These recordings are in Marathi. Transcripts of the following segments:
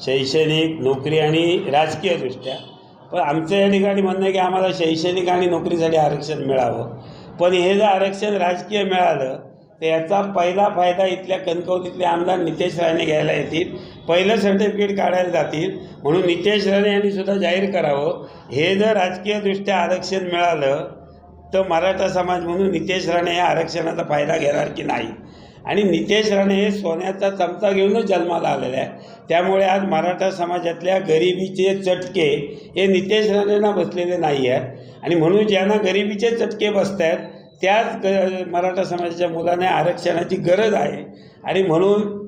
शैक्षणिक नोकरी आणि राजकीयदृष्ट्या. पण आमचं या ठिकाणी म्हणणं आहे की आम्हाला शैक्षणिक आणि नोकरीसाठी आरक्षण मिळावं. पण हे जर आरक्षण राजकीय मिळालं तर याचा पहिला फायदा इथल्या कणकवलीतले आमदार नितेश राणे घ्यायला येतील. पहिलं सर्टिफिकेट काढायला जातील. म्हणून नितेश राणे यांनी सुद्धा जाहीर करावं. हे जर राजकीयदृष्ट्या आरक्षण मिळालं तर मराठा समाज म्हणून नितेश राणे या आरक्षणाचा फायदा घेणार की नाही? आणि नितेश राणे हे सोन्याचा चमचा घेऊनच जन्माला आलेले आहे त्यामुळे आज मराठा समाजातल्या गरिबीचे चटके हे नितेश राणेंना बसलेले नाही आहेत आणि म्हणून ज्यांना गरिबीचे चटके बसत आहेत त्याच ग मराठा समाजाच्या मुलांना आरक्षणाची गरज आहे. आणि म्हणून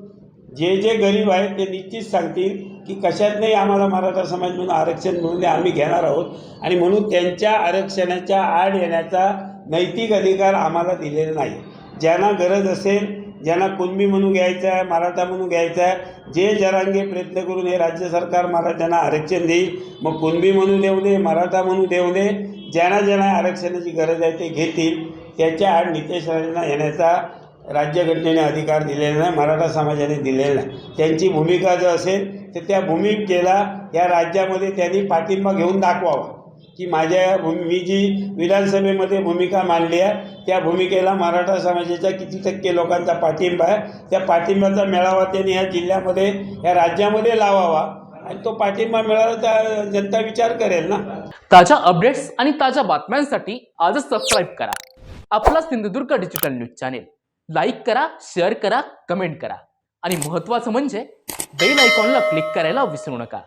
जे जे गरीब आहेत ते निश्चित सांगतील की कशात नाही आम्हाला मराठा समाज म्हणून आरक्षण मिळून आम्ही घेणार आहोत. आणि म्हणून त्यांच्या आरक्षणाच्या आड येण्याचा नैतिक अधिकार आम्हाला दिलेला नाही. ज्यांना गरज असेल ज्यांना कुणबी म्हणून घ्यायचं आहे मराठा म्हणून घ्यायचं आहे जे जरांगे प्रयत्न करून हे राज्य सरकार मराठ्यांना आरक्षण देईल मग कुणबी म्हणून देऊ दे मराठा म्हणून देऊ दे ज्यांना ज्यांना आरक्षणाची गरज आहे ते घेतील. त्याच्या आड नितेश राणेंना येण्याचा राज्यघटनेने अधिकार दिलेला नाही मराठा समाजाने दिलेला नाही. त्यांची भूमिका जर असेल तर त्या भूमिकेला या राज्यामध्ये त्यांनी पाठिंबा घेऊन दाखवावा. की माझ्या भूमी मी जी विधानसभेमध्ये भूमिका मांडली आहे त्या भूमिकेला मराठा समाजाच्या किती टक्के लोकांचा पाठिंबा आहे त्या पाठिंब्याचा मेळावा त्यांनी ह्या जिल्ह्यामध्ये या राज्यामध्ये लावावा. आणि तो पाठिंबा मिळाला तर जनता विचार करेल ना. ताज्या अपडेट्स आणि ताज्या बातम्यांसाठी आजच सबस्क्राईब करा. आपला Sindhudurg digital news channel like करा शेअर करा कमेंट करा. आणि महत्त्वाचं म्हणजे बेल आयकॉनला क्लिक करायला विसरू नका.